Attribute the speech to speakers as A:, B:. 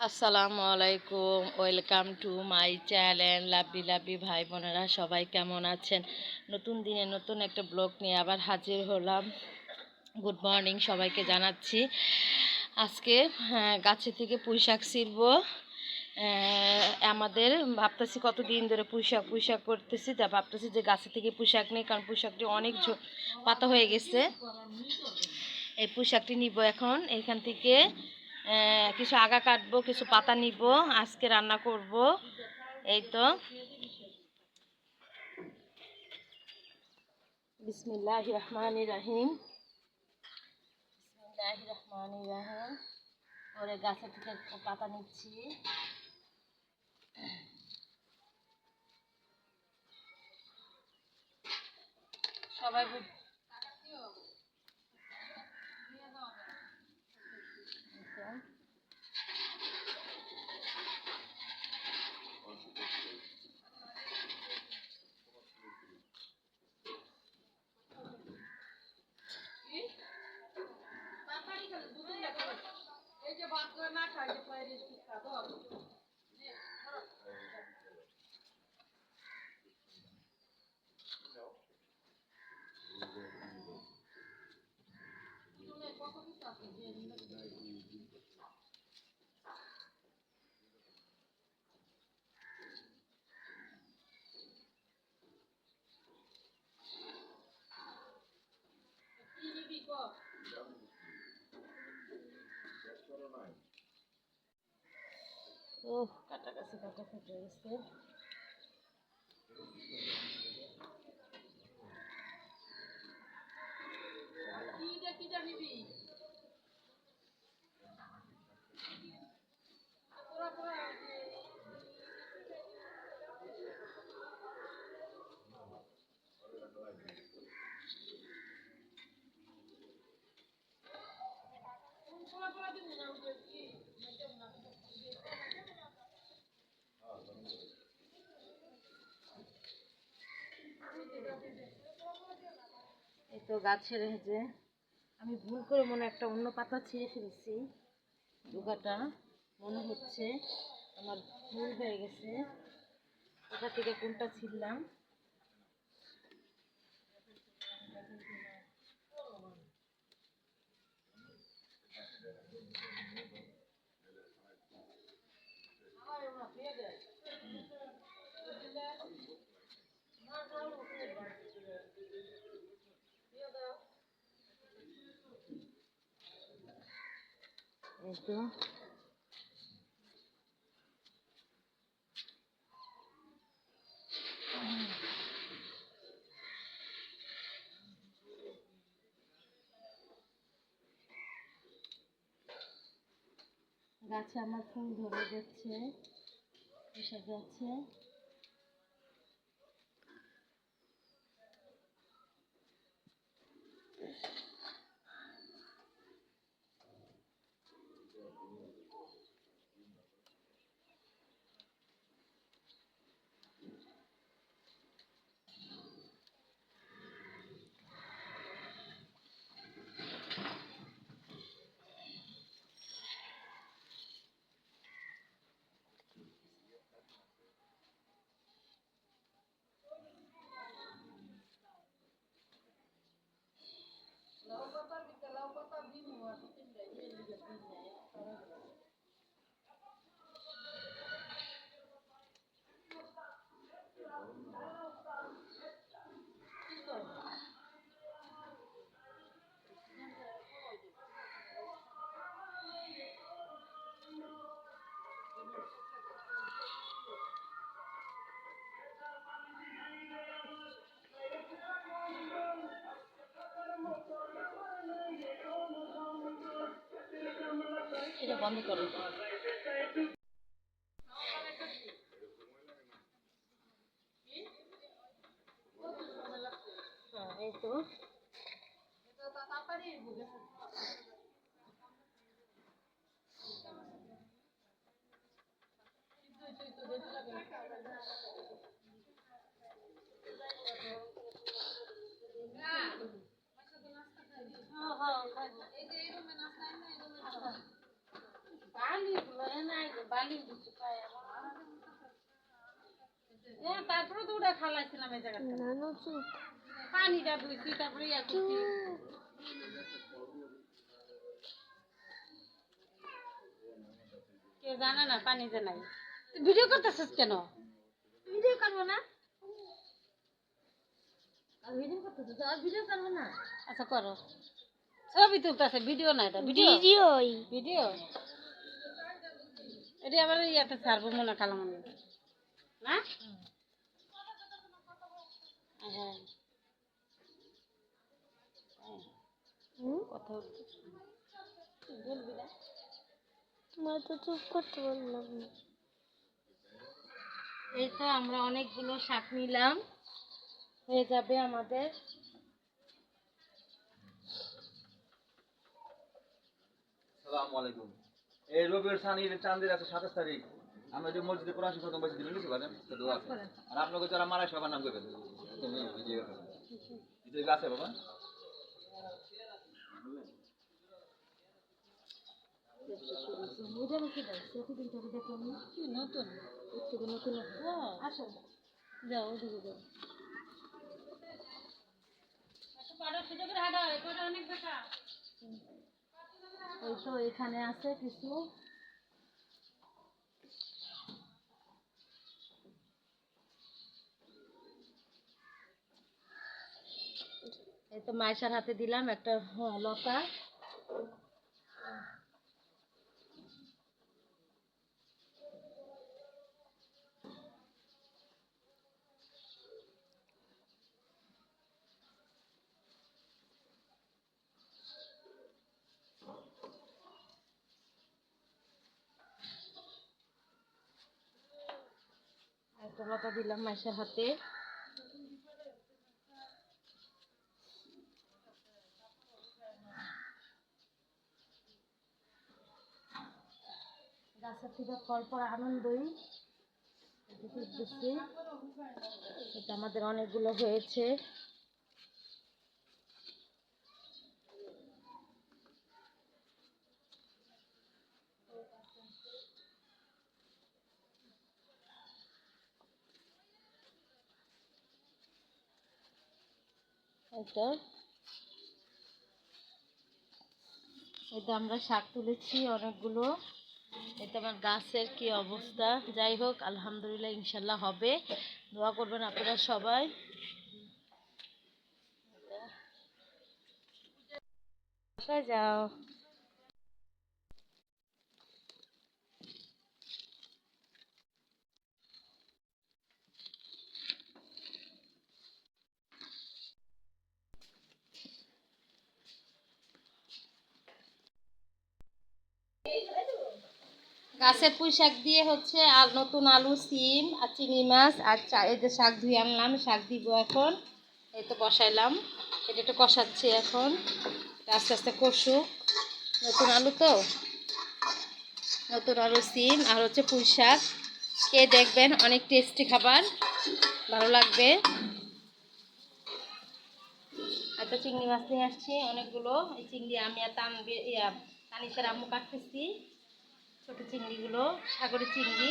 A: আসসালামু আলাইকুম welcome to my channel লাভি লাভি ভাই বোনেরা সবাই কেমন আছেন? নতুন দিনে নতুন একটা ব্লগ নিয়ে আবার হাজির হলাম। গুড মর্নিং সবাইকে জানাচ্ছি। আজকে হ্যাঁ, গাছে থেকে পুঁই শাক ছিঁড়ব। আমাদের ভাবতেছি কতদিন ধরে পুঁই শাক পুঁই করতেছি তা ভাবতেছি যে গাছে থেকে পুঁই শাক নেই কারণ পুঁই শাকটি অনেক পাতা হয়ে গেছে। এই পুঁই শাকটি নিব এখন এখান থেকে কিছু আগা কাটবো, কিছু পাতা নিব, আজকে রান্না করব। এই তো। বিসমিল্লাহ রহমান রাহিম। বিসমিল্লাহ রহমান রাহিম। পরে গাছের থেকে পাতা নিচ্ছি। সবাই ওহ কাটা গেছে কাটা ফুটে গেছে এই তো গাছের যে, আমি ভুল করে মনে একটা অন্য পাতা ছিঁড়ে ফেলছি। ডোকাটা মনে হচ্ছে আমার ভুল হয়ে গেছে। কোথা থেকে কোনটা ছিঁড়লাম? এই গাছে আমার ফুল ধরে যাচ্ছে এসে যাচ্ছে। এটা বন্ধ করো। হ্যাঁ এই তো। হ্যাঁ হ্যাঁ।
B: তারপরে তো ওটা খালাইছিলাম এই জায়গাটা পানিটা ধুইছি তারপরে ইয়া করছি কে জানে না পানি যে নাই। ভিডিও করতেছিস কেন?
C: ভিডিও করব না। ভিডিও করতে তো আর ভিডিও করব না।
B: আচ্ছা করো। ছবি তুলতেছে ভিডিও না এটা ভিডিও? ভিডিও? এটা আবার ইয়াতে ছাড়বো মনে না? হ্যাঁ। কথা বলবি না?
C: তোমার তো চুপ করতে বললাম না।
A: এই তো আমরা অনেকগুলো শাক নিলাম। হয়ে যাবে আমাদের।
D: সালাম আলাইকুম। এই রবির সানির চাঁদের আছে সাতাশ তারিখ। আমরা যে মসজিদে কোরআন শিক্ষক বসে দিলেন কিছু পারেন দোয়া আছে। আর আপনাকে যারা মারা সবার নাম করবেন তুমি আছে বাবা?
B: নতুন আসো যাও ওদিকে যাও
A: এই তো এখানে আছে কিছু। এই তো মাইশার হাতে দিলাম একটা লতা। একটা দিলাম মাইশার হাতে। গাছের থেকে ফল পর আনন্দই এটা আমাদের অনেকগুলো হয়েছে। এটা। এটা আমরা শাক তুলেছি অনেকগুলো। এটা আমার গাছের কি অবস্থা। যাই হোক, আলহামদুলিল্লাহ, ইনশাল্লাহ হবে। দোয়া করবেন আপনারা সবাই। যাও। গাছের পুঁই শাক দিয়ে হচ্ছে আর নতুন আলু, সিম আর চিংড়ি মাছ আর চা এই যে শাক ধুয়ে আনলাম, শাক দিব এখন। এই তো বসাইলাম। এটা একটু কষাচ্ছি এখন। আস্তে আস্তে কষুক। নতুন আলু তো। নতুন আলু, সিম আর হচ্ছে পুঁই শাক। খেয়ে দেখবেন, অনেক টেস্টি খাবার। ভালো লাগবে। একটা চিংড়ি মাছ নিয়ে আসছি অনেকগুলো। এই চিংড়ি আমি আর তান তানিশের আম্মু কাটতেছি। ছোট চিংড়িগুলো সাগরের চিংড়ি।